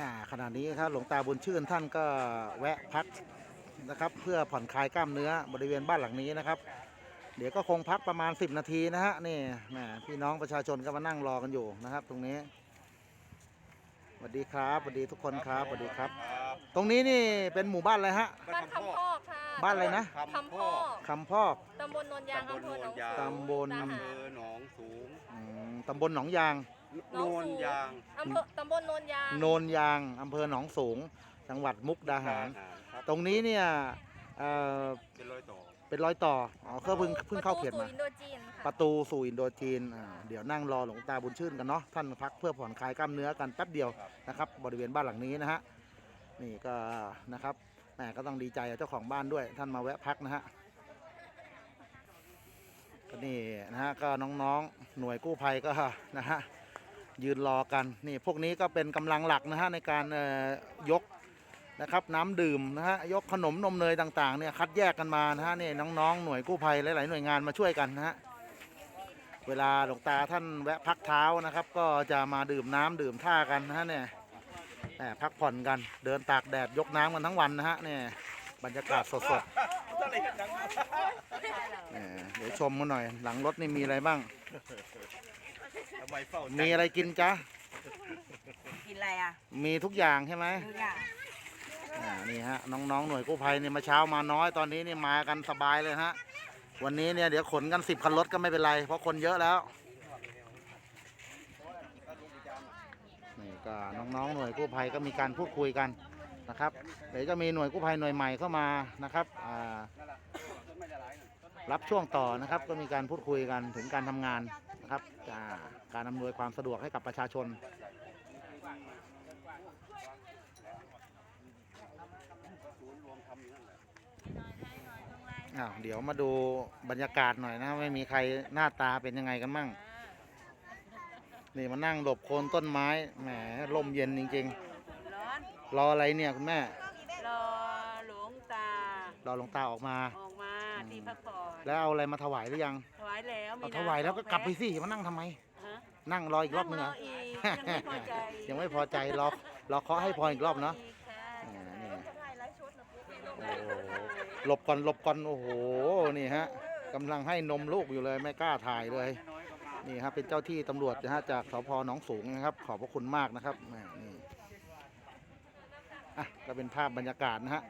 อ่าขณะนี้ครับหลวงตาบุญชื่นท่านก็แวะพักนะครับ เพื่อผ่อนคลายกล้ามเนื้อบริเวณบ้านหลังนี้นะครับ เดี๋ยวก็คงพักประมาณ 10 นาทีนะฮะนี่แหมพี่น้องประชาชนก็มานั่งรอกันอยู่นะครับ ตรงนี้สวัสดีครับสวัสดีทุกคนครับสวัสดีครับ ตรงนี้นี่เป็นหมู่บ้านอะไรฮะ บ้านคำพอกค่ะบ้านอะไรนะคำพอกคำพอกตำบลโนนยางอำเภอหนองตำบลมุกดาอำหาเภรอหนองสูงอืมตำบลหนองยาง โนนยางอำเภอตำบลโนนยางโนนยางอำเภอหนองสูง จังหวัดมุกดาหาร ครับตรงนี้เนี่ยเอ่อเป็นรอยต่อเป็นรอยต่ออ๋อก็เพิ่งเพิ่งเข้าเขตมาประตูสู่อินโดจีนค่ะประตูสู่อินโดจีนอ่าเดี๋ยวนั่งรอหลวงตาบุญชื่นกันเนาะท่านพักเพื่อผ่อนคลายกล้ามเนื้อกันแป๊บเดียวนะครับ บริเวณบ้านหลังนี้นะฮะนี่ก็นะครับแหมก็ต้องดีใจกับเจ้าของบ้านด้วย ท่านมาแวะพักนะฮะก็นี่นะฮะก็น้องๆหน่วยกู้ภัยก็นะฮะ ยืนรอกันนี่พวกนี้ก็เป็นกำลังหลักนะฮะในการยกนะครับน้ำดื่มนะฮะยกขนมนมเนยต่างๆเนี่ยคัดแยกกันมานะฮะนี่น้องๆหน่วยกู้ภัยหลายๆหน่วยงานมาช่วยกันนะฮะเวลาหลวงตาท่านแวะพักเท้านะครับ ก็จะมาดื่มน้ำดื่มท่ากันนะฮะเนี่ยแหมพักผ่อนกันเดินตากแดดยกน้ำกันทั้งวันนะฮะเนี่ยบรรยากาศสดๆเดี๋ยวชมกันหน่อย หลังรถนี่มีอะไรบ้าง ทำไมเฝ้ามีอะไรกินจ๊ะ กินอะไรอะมีทุกอย่างใช่ไหมทุกอย่างอ่านี่ฮะน้องๆหน่วยกู้ภัยเนี่ยมาเช้ามาน้อยตอนนี้นี่มากันสบายเลยฮะ วันนี้เนี่ยเดี๋ยวขนกันสิบคันรถก็ไม่เป็นไร เพราะคนเยอะแล้ว นี่ก็น้องๆหน่วยกู้ภัยก็มีการพูดคุยกันนะครับเดี๋ยวจะมีหน่วยกู้ภัยหน่วยใหม่เข้ามานะครับอ่ารับช่วงต่อนะครับก็มีการพูดคุยกันถึงการทำงาน นะครับอ่าการอำนวยความสะดวกให้กับประชาชน อ้าวเดี๋ยวมาดูบรรยากาศหน่อยนะไม่มีใครหน้าตาเป็นยังไงกันมั่ง นี่มานั่งหลบโคนต้นไม้แหมลมเย็นจริง ร้อน ๆ รออะไรเนี่ยคุณแม่ รอหลวงตารอหลวงตาออกมา ออกมา ที่พักผ่อนแล้วเอาอะไรมาถวายหรือยังถวายแล้วมีเอาน้ำถวายแล้วก็สองกลับไปพ็คสิมานั่งทำไม ฮะนั่งรออีกรอบนึงเหรอนั่อีกยังไม่พอใจ ยังไม่พอใจรอรอเคาะให้พออีกรอบเนาะอีกค่ะอ่านี่โอ้โหหลบก่อนหลบก่อนโอ้โหนี่ฮะกำลังให้นมลูกอยู่เลยไม่กล้าถ่ายเลยนี่ครับเป็นเจ้าที่ตำรวจนะฮะจากสพหนองสูงนะครับ ขอบพระคุณมากนะครับแหมนี่อะก็เป็นภาพบรรยากาศนะฮะ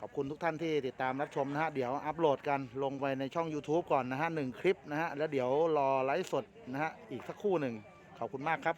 ขอบคุณทุกท่านที่ติดตามรับชมนะฮะ เดี๋ยวอัปโหลดกันลงไปในช่อง YouTube ก่อนนะฮะหนึ่งคลิปนะฮะ แล้วเดี๋ยวรอไลฟ์สดนะฮะ อีกสักครู่หนึ่ง ขอบคุณมากครับ